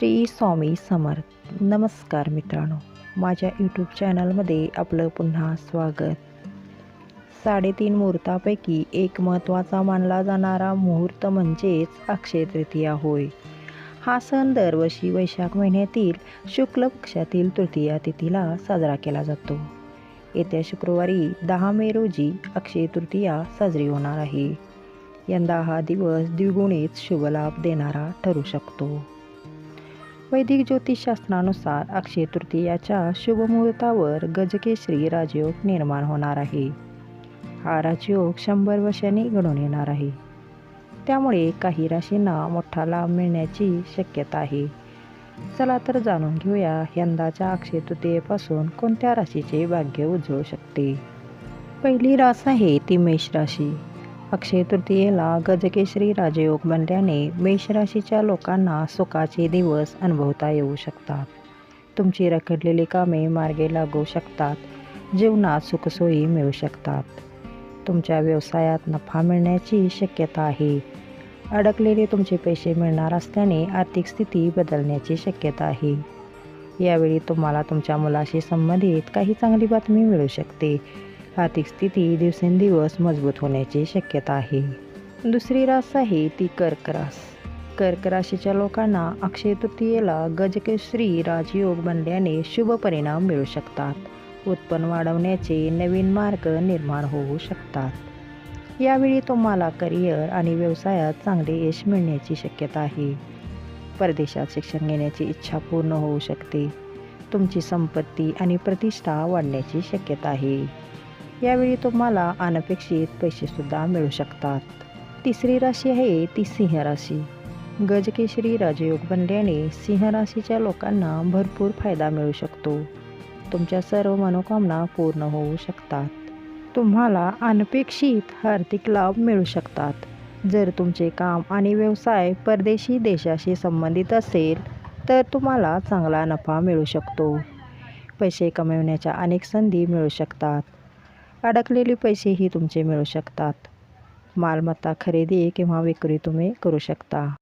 श्री स्वामी समर्थ. नमस्कार मित्रांनो. माझ्या यूट्यूब चॅनलमध्ये आपलं पुन्हा स्वागत. साडेतीन मुहूर्तापैकी एक महत्त्वाचा मानला जाणारा मुहूर्त म्हणजेच अक्षय तृतीया होय. हा सण दरवर्षी वैशाख महिन्यातील शुक्ल पक्षातील तृतीया तिथीला साजरा केला जातो. येत्या शुक्रवारी दहा मे रोजी अक्षय तृतीया साजरी होणार आहे. यंदा हा दिवस द्विगुणित शुभलाभ देणारा ठरू शकतो. वैदिक ज्योतिषशास्त्रानुसार अक्षय तृतीयाच्या शुभमुहूर्तावर गजकेश्री राजयोग निर्माण होणार आहे. हा राजयोग शंभर वर्षांनी घडून येणार आहे. त्यामुळे काही राशींना मोठा लाभ मिळण्याची शक्यता आहे. चला तर जाणून घेऊया यंदाच्या अक्षय तृतीयेपासून कोणत्या राशीचे भाग्य उजळू शकते? पहिली रास आहे ती मेष राशी. अक्षय तृतीयेला गजकेश्री राजयोग बनल्याने मेष राशीच्या लोकांना सुखाचे दिवस अनुभवता येऊ शकतात. तुमची रखडलेली कामे मार्गे लागू शकतात. जीवनात सुखसोयी मिळू शकतात. तुमच्या व्यवसायात नफा मिळण्याची शक्यता आहे. अडकलेले तुमचे पैसे मिळणार असल्याने आर्थिक स्थिती बदलण्याची शक्यता आहे. यावेळी तुम्हाला तुमच्या मुलाशी संबंधित काही चांगली बातमी मिळू शकते. आर्थिक स्थिती दिवसेंदिवस मजबूत होण्याची शक्यता आहे. दुसरी रास आहे ती कर्क रास. कर्क राशीच्या लोकांना अक्षय तृतीयेला गजकेश्री राजयोग बनल्याने शुभ परिणाम मिळू शकतात. उत्पन्न वाढवण्याचे नवीन मार्ग निर्माण होऊ शकतात. यावेळी तुम्हाला करिअर आणि व्यवसायात चांगले यश मिळण्याची शक्यता आहे. परदेशात शिक्षण घेण्याची इच्छा पूर्ण होऊ शकते. तुमची संपत्ती आणि प्रतिष्ठा वाढण्याची शक्यता आहे. यावेळी तुम्हाला अनपेक्षित पैसेसुद्धा मिळू शकतात. तिसरी राशी आहे ती सिंह राशी. गजकेशरी राजयोग बनल्याने सिंह राशीच्या लोकांना भरपूर फायदा मिळू शकतो. तुमच्या सर्व मनोकामना पूर्ण होऊ शकतात. तुम्हाला अनपेक्षित आर्थिक लाभ मिळू शकतात. जर तुमचे काम आणि व्यवसाय परदेशी देशाशी संबंधित असेल तर तुम्हाला चांगला नफा मिळू शकतो. पैसे कमविण्याच्या अनेक संधी मिळू शकतात. अडकलेले पैसेही तुमचे मिळू शकतात. मालमत्ता खरेदी किंवा विक्री तुम्ही करू शकता.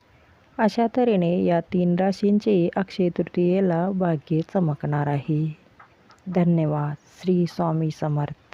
अशा तऱ्हेने या तीन राशींचे अक्षय तृतीयेला भाग्य चमकणार आहे. धन्यवाद. श्री स्वामी समर्थ.